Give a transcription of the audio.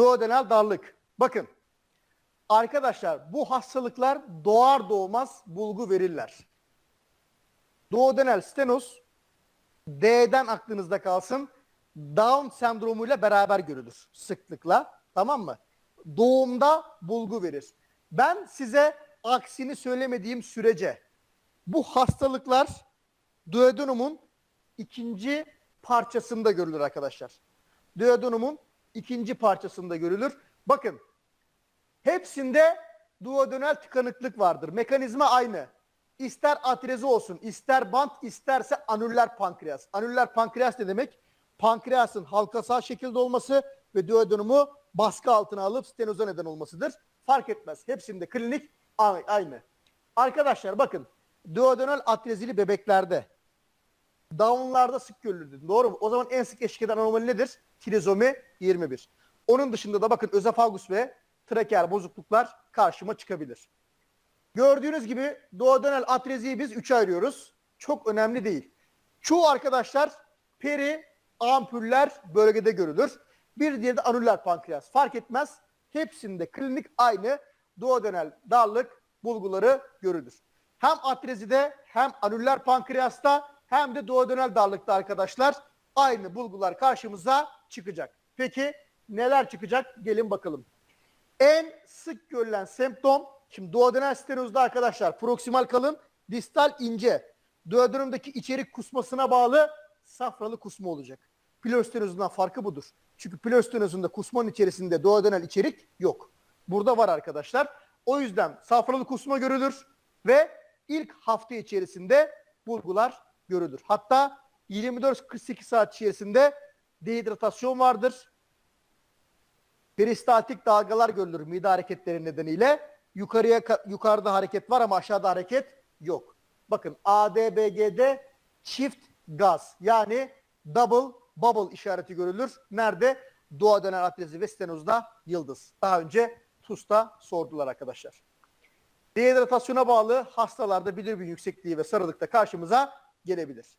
Duodenal darlık. Bakın. Arkadaşlar bu hastalıklar doğar doğmaz bulgu verirler. Duodenal stenoz D'den aklınızda kalsın. Down sendromuyla beraber görülür sıklıkla. Tamam mı? Doğumda bulgu verir. Ben size aksini söylemediğim sürece bu hastalıklar duodenumun ikinci parçasında görülür arkadaşlar. Duodenumun ikinci parçasında görülür. Bakın hepsinde duodenal tıkanıklık vardır. Mekanizma aynı. İster atrezi olsun, ister bant, isterse anüller pankreas. Anüller pankreas ne demek? Pankreasın halkasal şekilde olması ve duodenumu baskı altına alıp stenoza neden olmasıdır. Fark etmez. Hepsinde klinik aynı. Arkadaşlar bakın duodenal atrezili bebeklerde Down'larda sık görülür. Doğru mu? O zaman en sık eşlik eden anomali nedir? Trizomi 21. Onun dışında da bakın özefagus ve trakeal bozukluklar karşıma çıkabilir. Gördüğünüz gibi duodenal atreziyi biz üçe ayırıyoruz. Çok önemli değil. Çoğu arkadaşlar peri ampuller bölgede görülür. Bir diğeri de anüller pankreas. Fark etmez. Hepsinde klinik aynı duodenal darlık bulguları görülür. Hem atrezide hem anüller pankreasta hem de duodenal darlıkta arkadaşlar aynı bulgular karşımıza çıkacak. Peki neler çıkacak? Gelin bakalım. En sık görülen semptom şimdi duodenal stenozda arkadaşlar proksimal kalın, distal ince. Duodenumdaki içerik kusmasına bağlı safralı kusma olacak. Pleurostenozundan farkı budur. Çünkü pleurostenozunda kusmanın içerisinde duodenal içerik yok. Burada var arkadaşlar. O yüzden safralı kusma görülür ve ilk hafta içerisinde bulgular görülür. Hatta 24-48 saat içerisinde dehidratasyon vardır peristaltik dalgalar görülür mide hareketleri nedeniyle. Yukarıya yukarıda hareket var ama aşağıda hareket yok. Bakın ADBG'de çift gaz yani double bubble işareti görülür. Nerede? Duodenal atrezi ve stenozda yıldız. Daha önce TUS'ta sordular arkadaşlar. Dehidratasyona bağlı hastalarda bilirubin yüksekliği ve sarılıkta karşımıza gelebilir.